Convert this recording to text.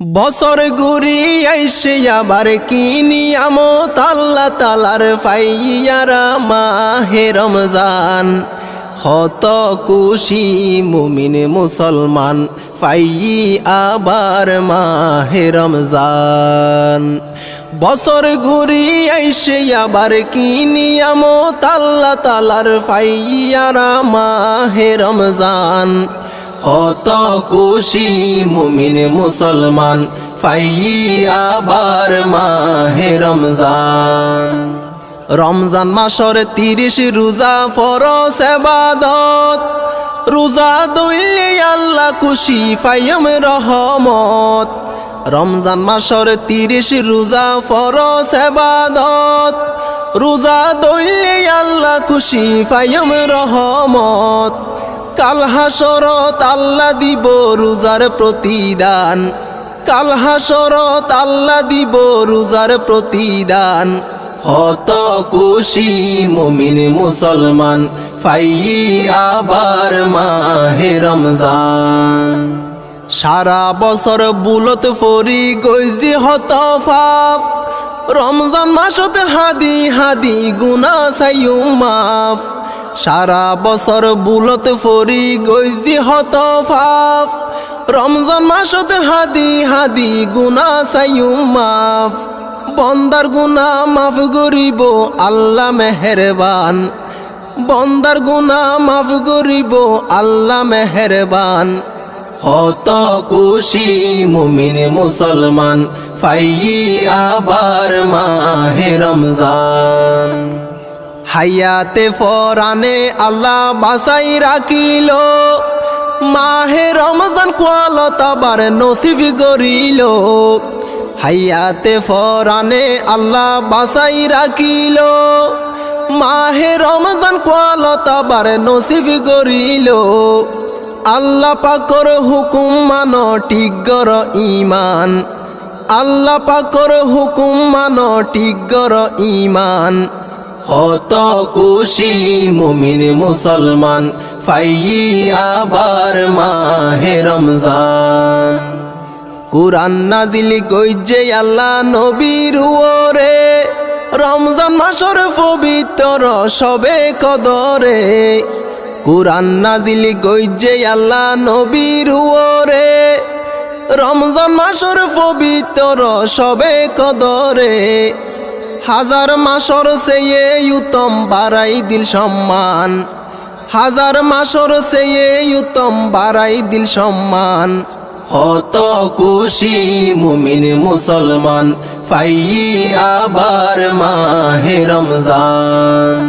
বছর ঘুরি আইসে আবার কি নিয়ামত আল্লাহ তালার ফাইয়ারা মাহে রমজান। হত খুশি মুমিন মুসলমান ফাই আবার মাহে রমজান। বছর ঘুরি আইসে আবার কি নিয়ামত আল্লাহ তালার ফাইয়ারা মাহে রমজান। হত খুশি মুমিন মুসলমান ফাই আবার মাহে রমজান। রমজান মাসর তিরিশ রোজা ফর সেবাদত রোজা দইলে আল্লাহ খুশি ফাইম রহমত। রমজান মাসর তিরিশ রোজা ফর সেবাদত রোজা দইলে আল্লাহ খুশি ফাইম রহমত। কাল হাসরত আল্লাহ দিব রোজার প্রতিদান। কাল হাসরত আল্লাহ দিব রোজার প্রতিদান। হত খুশি মুমিন মুসলমান ফাই আবার মাহে রমজান। সারা বছর বুলত ফরি গইজি হত ফাপ রমজান মাসত হাদি হাদি গুনা সাইয়ুম মাফ। সারা বছর বুলত ফরি গইজি হত ফাফ। রমজান মাসত হাদি হাদি গুনা সাইয়ুম মাফ। বন্দার গুনা মাফ গরিব আল্লাহ মেহেরবান। বন্দার গুনা মাফ গরিব আল্লাহ মেহেরবান। হত খুশি মুমিন মুসলমান ফাই আবার মাহে রমজান। হায়াতে ফরানে আল্লাহ বাসাই রাখিল। মাহে রমজান কোয়ালতাবার নসিব গরিল হাইয়াতে ফরানে আল্লাহ বাসাই রাখিল। মাহে রমজান কোয়ালতাবার নসিব গরিল আল্লাহ পাকর হুকুম মান টিগর ইমান আল্লাহ পাকর হুকুম মান টিগর ইমান হত খুশি মুমিন মুসলমান ফাই আবার মাহে রমজান। কুরআন নাজিল কইজে আল্লাহ নবীর ওরে রমজান মাসর পবিত্র সবে কদরে। কুরআন নাজিল কইজে আল্লাহ নবীর ওরে রমজান মাসর পবিত্র সবে কদরে। হাজার মাসর সেয়ে উত্তম বাড়াই দিল সম্মান। হাজার মাসর সেয়ে উত্তম বাড়াই দিল সম্মান। হত খুশি মুমিন মুসলমান ফাই আবার মাহে রমজান।